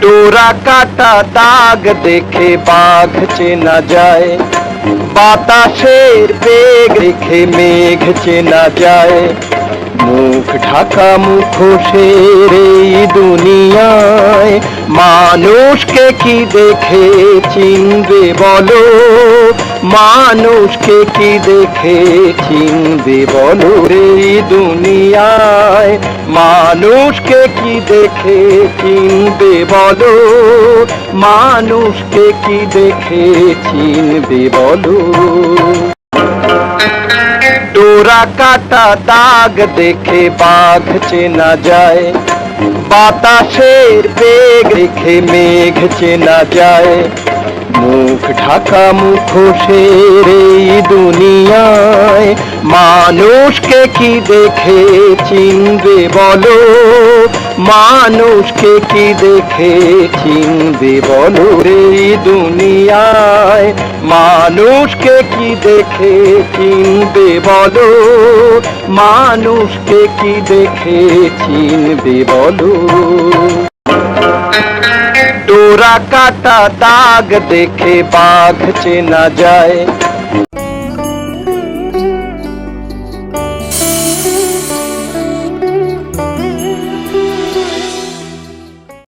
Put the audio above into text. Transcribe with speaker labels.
Speaker 1: ডোরা কাটা দাগ দেখে বাঘ চেনা যায় বাতাসের বেগ রেখে মেঘ চেনা যায় মুখ ঢাকা মুখোশের এই দুনিয়ায় মানুষকে কি দেখে চিনবে বলো? মানুষকে কি দেখে চিনবে বলো? এই দুনিয়ায় মানুষকে কি দেখে চিনবে বলো? মানুষকে কি দেখে চিনবে বলো? ডোরা কাটা দাগ দেখে বাঘ চেনা যায়। বাতাসের বেগ রেখে মেঘ চেনা যায়। মুখ ঢাকা মুখোশের এই দুনিয়ায়। মানুষকে কি দেখে চিনবে বলো? মানুষকে কি দেখে চিনবে বলো এই দুনিয়ায়? মানুষকে কি দেখে চিনবে বলো? মানুষকে কি দেখে চিনবে বলো? ডোরা কাটা দাগ দেখে বাঘ চেনা যায়।